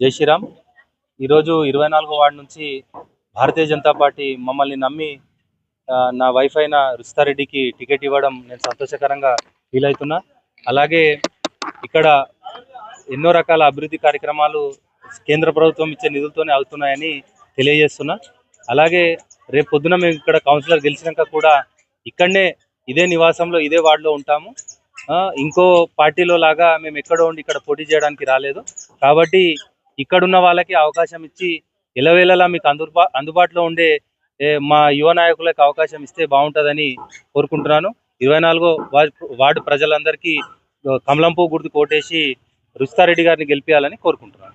జై శ్రీరామ్. ఈరోజు ఇరవై నాలుగో వార్డు నుంచి భారతీయ జనతా పార్టీ మమ్మల్ని నమ్మి నా వైఫ్ అయిన రుస్తారెడ్డికి టికెట్ ఇవ్వడం నేను సంతోషకరంగా ఫీల్ అవుతున్నా. అలాగే ఇక్కడ ఎన్నో రకాల అభివృద్ధి కార్యక్రమాలు కేంద్ర ప్రభుత్వం ఇచ్చే నిధులతోనే అవుతున్నాయని తెలియజేస్తున్నా. అలాగే రేపు పొద్దున మేము ఇక్కడ కౌన్సిలర్ గెలిచినాక కూడా ఇక్కడనే ఇదే నివాసంలో ఇదే వార్డులో ఉంటాము. ఇంకో పార్టీలో లాగా మేము ఎక్కడో ఉండి ఇక్కడ పోటీ చేయడానికి రాలేదు. కాబట్టి ఇక్కడున్న వాళ్ళకి అవకాశం ఇచ్చి ఎలవేళలా మీకు అందుబా అందుబాటులో ఉండే మా యువ నాయకులకు అవకాశం ఇస్తే బాగుంటుందని కోరుకుంటున్నాను. ఇరవై నాలుగో వార్డు వార్డు ప్రజలందరికీ కమలంపూ గుర్తు కోటేసి రుస్తారెడ్డి గారిని గెలిపించాలని కోరుకుంటున్నాను.